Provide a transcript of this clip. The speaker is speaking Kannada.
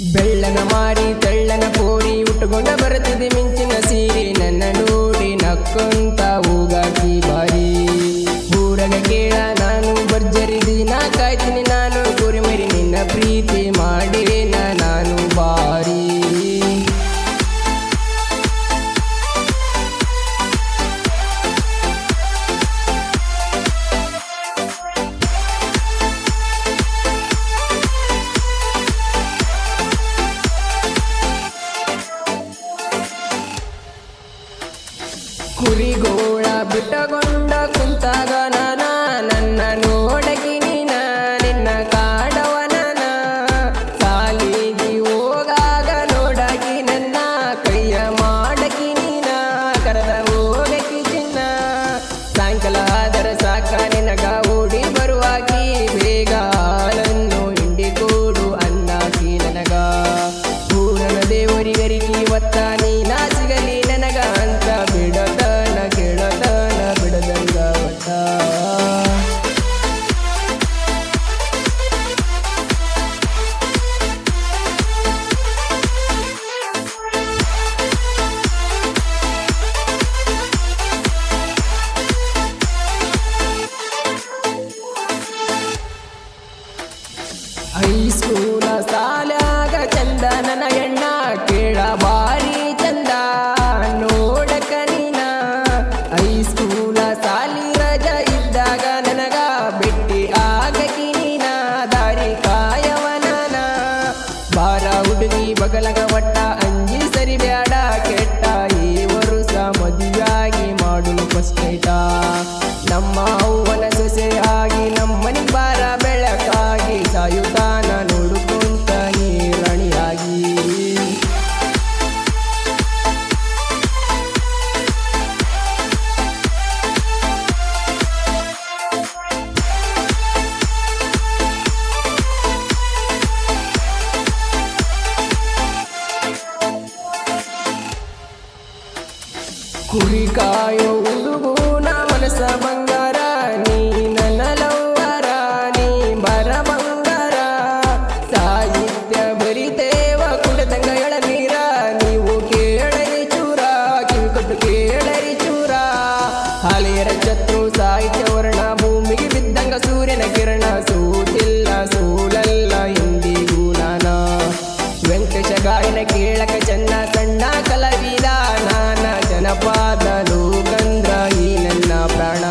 ಬೆಳ್ಳನ ಮಾರಿ ತೆಳ್ಳನ ಕೋರಿ, ಉಟ್ಟುಕೊಂಡ ಬರುತ್ತಿದೆ ಮಿಂಚಿನ ಸೀರೆ. ನನ್ನ ನೋಡಿ ನಕ್ಕೊಂತ ಹೋಗಾಕಿ ಬಾರಿ. ಊರನ ಕೇಳ, ನಾನು ಬರ್ಜರಿದಿ ಕುರಿಗೋಳ ಬಿಟ್ಟಗೊಂಡ ಕುಂತಾಗ ನಾನ, ನನ್ನ ನೋಡಗಿ ನೀನ ನಿನ್ನ ಕಾಡವನನ ಸಾಲಿಗಿ ಹೋಗಾಗ ನೋಡಗಿ ನನ್ನ, ಕೈಯ ಮಾಡಗಿ ನೀನ ಕರೆದ ಹೋಗಕಿ ಚಿನ್ನ. ಸಾಯಂಕಾಲ ಆದರ ಸಾಕ ನಿನಗ ಓಡಿ ಬರುವಾಗಿ ಬೇಗ ಹಾಲನ್ನು ಹಿಂಡಿ ಕೊಡು ಅನ್ನಾಕಿ ನನಗ. ಪೂರನ ದೇವರಿಗರಿಗೆ ಹೈಸ್ಕೂಲ ಸಾಲಾಗ ಚಂದ ನನ್ನ ಎಣ್ಣ ಕೇಳ ಬಾರಿ ಚಂದ. ನೋಡಕ ನೀನ ಹೈಸ್ಕೂಲ ಸಾಲಿ ರಜ ಇದ್ದಾಗ ನನಗ ಬಿಟ್ಟಿ ಆಗಕಿ ನೀನ. ದಾರಿ ಕಾಯವನನ ಬಾರ ಹುಡುಗಿ ಬಗಲಗ ಒಟ್ಟ ಅಂಜಿ ಸರಿ ಬ್ಯಾಡ. ಕೆಟ್ಟ ಈ ವರುಷ ಮದುವೆಯಾಗಿ ಮಾಡು ಫಸ್ಟ್ ನೈಟ ನಮ್ಮ ಅವ್ವನ ಸೊಸೆಯಾಗಿ ನಮ್ಮನಿ ಬಾರ ಬೆಳಕಾಗಿ ಸಾಯುತ್ತ ಕುರಿ ಕಾಯೋ ಹುಡುಗೂನ ಮನಸ ಬಂಗಾರ, ನೀ ನನ್ನ ಲವ್ವರ ನೀ ಬರ ಬಂಗಾರ. ಸಾಹಿತ್ಯ ಬರಿತೇವ ಕುಡತಂಗಗಳ ನೀರ, ನೀವು ಕೇಳರಿ ಚೂರ ಕಿವಿ ಕೊಟ್ಟು ಕೇಳರಿ ಚೂರ. ಹಾಲೆಯರ ಶತ್ರು ಸಾಹಿತ್ಯ ವರ್ಣ, ಭೂಮಿಗೆ ಬಿದ್ದಂಗ ಸೂರ್ಯನ ಕಿರಣ, ಸೂತಿಲ್ಲ ಸೂಲಲ್ಲ ಎಂದಿಗೂ ನಾನ. ವೆಂಕಟೇಶ ಗಾಯನ ಕೇಳಕ ಚೆನ್ನ ಸಣ್ಣ ಕಲವಿದಾನ. ಪಾದಲು ಗಂಗಾಯಿ ನನ್ನ ಪ್ರಾಣ.